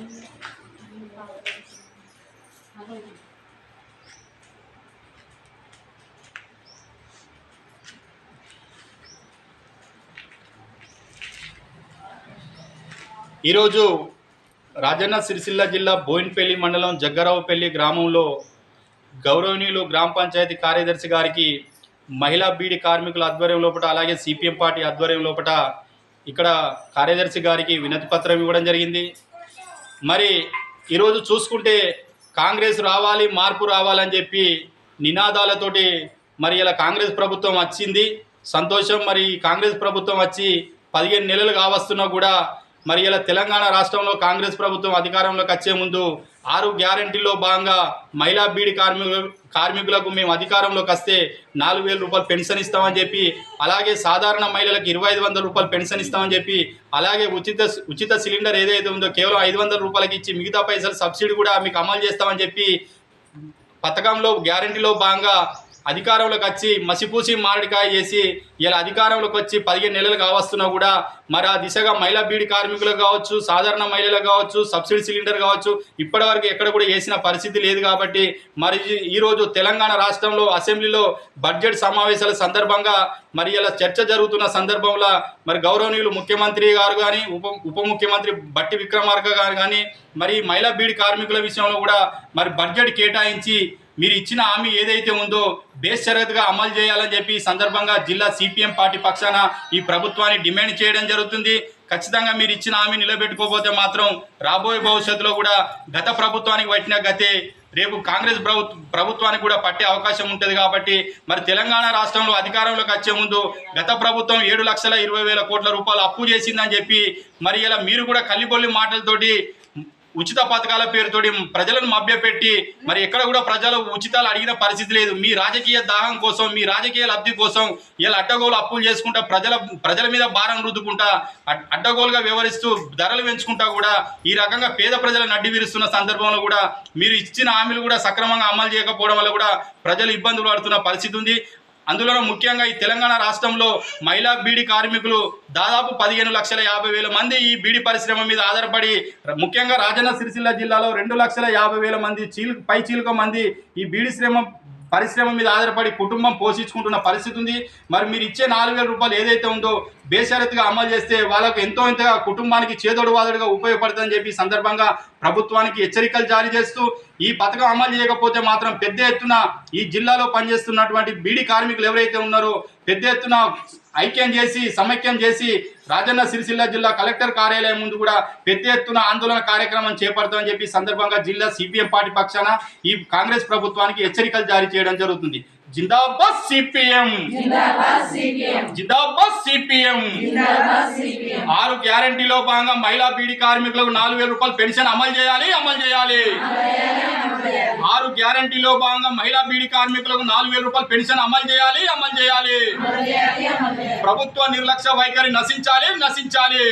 ఈరోజు రాజన్న సిరిసిల్ల జిల్లా బోయిన్పల్లి మండలం జగ్గరావుపల్లి గ్రామంలో గౌరవనీయులు గ్రామ పంచాయతీ కార్యదర్శి గారికి మహిళా బీడి కార్మికుల ఆధ్వర్యం లోపల అలాగే సిపిఎం పార్టీ ఆధ్వర్యం లోపల ఇక్కడ కార్యదర్శి గారికి వినతి పత్రం ఇవ్వడం జరిగింది. మరి ఈరోజు చూసుకుంటే కాంగ్రెస్ రావాలి మార్పు రావాలని చెప్పి నినాదాలతోటి మరి ఇలా కాంగ్రెస్ ప్రభుత్వం వచ్చింది. సంతోషం మరి ఈ కాంగ్రెస్ ప్రభుత్వం వచ్చి పదిహేను నెలలు కావస్తున్నా కూడా మరి ఇలా తెలంగాణ రాష్ట్రంలో కాంగ్రెస్ ప్రభుత్వం అధికారంలోకి వచ్చే ముందు ఆరు గ్యారంటీలో భాగంగా మహిళా బీడి కార్మికులు కార్మికులకు మేము అధికారంలోకి వస్తే నాలుగు వేల రూపాయలు పెన్షన్ ఇస్తామని చెప్పి అలాగే సాధారణ మహిళలకు ఇరవై ఐదు వందల రూపాయలు పెన్షన్ ఇస్తామని చెప్పి అలాగే ఉచిత ఉచిత సిలిండర్ ఏదైతే ఉందో కేవలం ఐదు వందల రూపాయలకి ఇచ్చి మిగతా పైసలు సబ్సిడీ కూడా మీకు అమలు చేస్తామని చెప్పి పథకంలో గ్యారంటీలో భాగంగా అధికారంలోకి వచ్చి మసిపూసి మామిడికాయ చేసి ఇలా అధికారంలోకి వచ్చి పదిహేను నెలలు కావస్తున్నా కూడా మరి ఆ దిశగా మహిళా బీడి కార్మికులకు కావచ్చు సాధారణ మహిళలకు కావచ్చు సబ్సిడీ సిలిండర్ కావచ్చు ఇప్పటివరకు ఎక్కడ కూడా వేసిన పరిస్థితి లేదు కాబట్టి మరి ఈరోజు తెలంగాణ రాష్ట్రంలో అసెంబ్లీలో బడ్జెట్ సమావేశాల సందర్భంగా మరి ఇలా చర్చ జరుగుతున్న సందర్భంలో మరి గౌరవనీయులు ముఖ్యమంత్రి గారు కానీ ఉప ఉప ముఖ్యమంత్రి బట్టి విక్రమార్క గారు కానీ మరి మహిళా బీడి కార్మికుల విషయంలో కూడా మరి బడ్జెట్ కేటాయించి మీరు ఇచ్చిన హామీ ఏదైతే ఉందో బేషరతుగా అమలు చేయాలని చెప్పి సందర్భంగా జిల్లా సిపిఎం పార్టీ పక్షాన ఈ ప్రభుత్వాన్ని డిమాండ్ చేయడం జరుగుతుంది. ఖచ్చితంగా మీరు ఇచ్చిన హామీ నిలబెట్టుకోకపోతే మాత్రం రాబోయే భవిష్యత్తులో కూడా గత ప్రభుత్వానికి పట్టిన గతే రేపు కాంగ్రెస్ ప్రభుత్వానికి కూడా పట్టే అవకాశం ఉంటుంది కాబట్టి మరి తెలంగాణ రాష్ట్రంలో అధికారంలోకి వచ్చే ముందు గత ప్రభుత్వం ఏడు లక్షల ఇరవై వేల కోట్ల రూపాయలు అప్పు చేసిందని చెప్పి మరి ఇలా మీరు కూడా కల్లిపొల్లి మాటలతోటి ఉచిత పథకాల పేరుతోటి ప్రజలను మభ్యపెట్టి మరి ఎక్కడ కూడా ప్రజలు ఉచితాలు అడిగిన పరిస్థితి లేదు. మీ రాజకీయ దాహం కోసం మీ రాజకీయ లబ్ధి కోసం ఇలా అడ్డగోలు అప్పులు చేసుకుంటా ప్రజల ప్రజల మీద భారం రుద్దుకుంటా అడ్- అడ్డగోలుగా వ్యవహరిస్తూ ధరలు పెంచుకుంటా కూడా ఈ రకంగా పేద ప్రజలను అడ్డి విరుస్తున్న సందర్భంలో కూడా మీరు ఇచ్చిన హామీలు కూడా సక్రమంగా అమలు చేయకపోవడం వల్ల కూడా ప్రజలు ఇబ్బందులు పడుతున్న పరిస్థితి ఉంది. అందులో ముఖ్యంగా ఈ తెలంగాణ రాష్ట్రంలో మహిళా బీడీ కార్మికులు దాదాపు పదిహేను లక్షల యాభై వేల మంది ఈ బీడీ పరిశ్రమ మీద ఆధారపడి ముఖ్యంగా రాజన్న సిరిసిల్ల జిల్లాలో రెండు లక్షల యాభై వేల మంది చీలు పై చీలుక మంది ఈ బీడీ శ్రమ పరిశ్రమ మీద ఆధారపడి కుటుంబం పోషించుకుంటున్న పరిస్థితి ఉంది. మరి మీరు ఇచ్చే నాలుగు వేల రూపాయలు ఏదైతే ఉందో బేషరతుగా అమలు చేస్తే వాళ్ళకు ఎంతో ఎంతగా కుటుంబానికి చేదోడు వాదోడుగా ఉపయోగపడుతుందని చెప్పి సందర్భంగా ప్రభుత్వానికి హెచ్చరికలు జారీ చేస్తూ ఈ పథకం అమలు చేయకపోతే మాత్రం పెద్ద ఎత్తున ఈ జిల్లాలో పనిచేస్తున్నటువంటి బీడీ కార్మికులు ఎవరైతే ఉన్నారో పెద్ద ఎత్తున ఐక్యం చేసి సమైక్యం చేసి రాజన్న సిరిసిల్ల జిల్లా కలెక్టర్ కార్యాలయం ముందు కూడా పెద్ద ఎత్తున ఆందోళన కార్యక్రమం చేపడతామని చెప్పి సందర్భంగా జిల్లా సిపిఎం పార్టీ పక్షాన ఈ కాంగ్రెస్ ప్రభుత్వానికి హెచ్చరికలు జారీ చేయడం జరుగుతుంది. జిందాబాద్ సిపిఎం. జిందాబాద్ సిపిఎం. ఆరు గ్యారంటీలో భాగంగా మహిళా బీడీ కార్మికులకు నాలుగు వేల రూపాయలు పెన్షన్ అమలు చేయాలి అమలు చేయాలి. ఆరు గ్యారంటీలో భాగంగా మహిళా బీడీ కార్మికులకు నాలుగు వేల రూపాయలు పెన్షన్ అమలు చేయాలి అమలు చేయాలి. ప్రభుత్వ నిర్లక్ష్య వైఖరి నశించాలి నశించాలి.